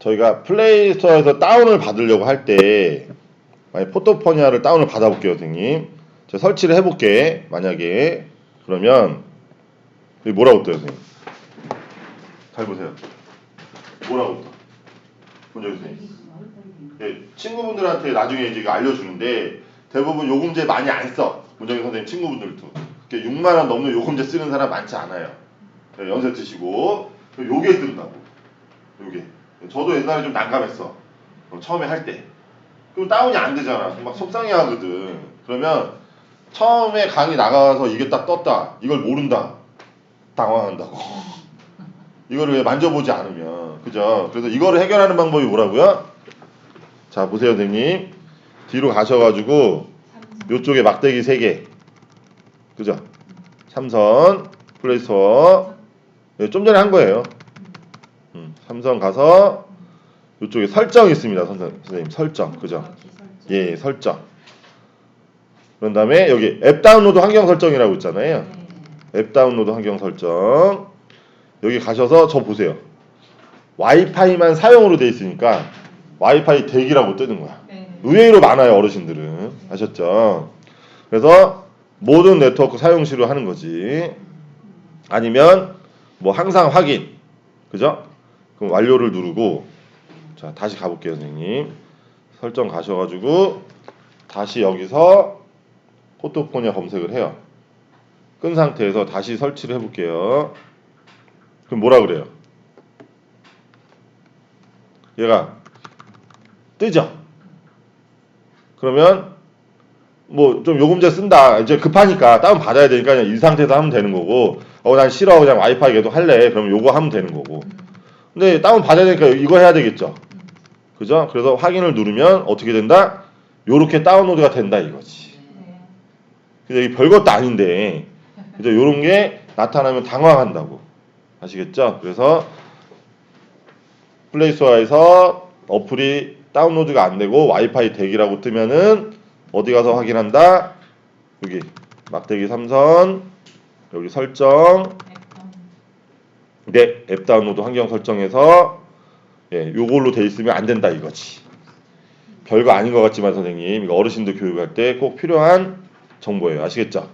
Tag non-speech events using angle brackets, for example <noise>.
저희가 플레이스토어에서 다운을 받으려고 할 때 만약 포토포니아를 다운을 받아볼게요, 선생님. 제가 설치를 해볼게. 만약에 그러면 여기 뭐라고 떠요, 선생님? 잘 보세요. 뭐라고 떠? 문제 선생님. 예, 친구분들한테 나중에 이제 알려주는데 대부분 요금제 많이 안 써. 문정희 선생님 친구분들도. 6만 원 넘는 요금제 쓰는 사람 많지 않아요. 예, 연세 드시고 요게 뜬다고. 요게. 저도 옛날에 좀 난감했어. 어, 처음에 할 때. 그럼 다운이 안 되잖아. 막 속상해 하거든. 그러면 처음에 강의 나가서 이게 딱 떴다. 이걸 모른다. 당황한다고. <laughs> 이거를 왜 만져보지 않으면 그죠? 그래서 이거를 해결하는 방법이 뭐라고요? 자 보세요 선생님 뒤로 가셔가지고 요쪽에 막대기 3개 그죠? 삼선 플레이스토어 네, 좀 전에 한 거예요 음, 삼선 가서 요쪽에 설정 있습니다 선생- 선생님. 설정 그죠? 예 설정. 그런 다음에 여기 앱 다운로드 환경 설정이라고 있잖아요. 앱 다운로드 환경 설정. 여기 가셔서 저 보세요. 와이파이만 사용으로 돼 있으니까 와이파이 대기라고 뜨는 거야. 의외로 많아요 어르신들은. 아셨죠? 그래서 모든 네트워크 사용 시로 하는 거지. 아니면 뭐 항상 확인. 그죠? 그럼 완료를 누르고 자 다시 가볼게요 선생님. 설정 가셔가지고 다시 여기서 포토포니아 검색을 해요. 끈 상태에서 다시 설치를 해볼게요. 그럼 뭐라 그래요? 얘가 뜨죠? 그러면 뭐 좀 요금제 쓴다. 이제 급하니까 다운 받아야 되니까 그냥 이 상태에서 하면 되는 거고 어 난 싫어. 그냥 와이파이 계속 할래. 그럼 요거 하면 되는 거고 근데 다운 받아야 되니까 이거 해야 되겠죠. 그죠? 그래서 확인을 누르면 어떻게 된다? 요렇게 다운로드가 된다 이거지. 근데 이게 별것도 아닌데. 그죠 요런 게 나타나면 당황한다고. 아시겠죠? 그래서 플레이스토어에서 어플이 다운로드가 안 되고 와이파이 대기라고 뜨면은 어디 가서 확인한다? 여기 막대기 삼선 여기 설정 네, 앱 다운로드 환경 설정에서 예, 요걸로 돼 있으면 안 된다 이거지. 별거 아닌 것 같지만 선생님 이거 어르신들 교육할 때 꼭 필요한 정보예요. 아시겠죠?